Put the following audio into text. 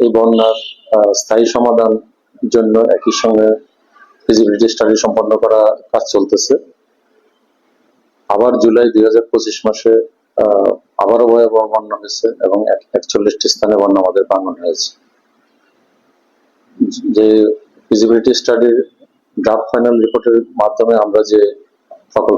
এই বন্যার আহ, স্থায়ী সমাধান জন্য একই সঙ্গে ফিজিবিলিটি স্টাডি সম্পন্ন করা কাজ চলতেছে। আবার জুলাই দুই হাজার পঁচিশ মাসে আহ, আবারও ভয়াবহ বন্যা হয়েছে এবং এক- একচল্লিশটি স্থানে বন্যা আমাদের ভাঙন হয়েছে। যে ফিজিবিলিটি স্টাডির ড্রাফট ফাইনাল রিপোর্টের মাধ্যমে আমরা যে সকল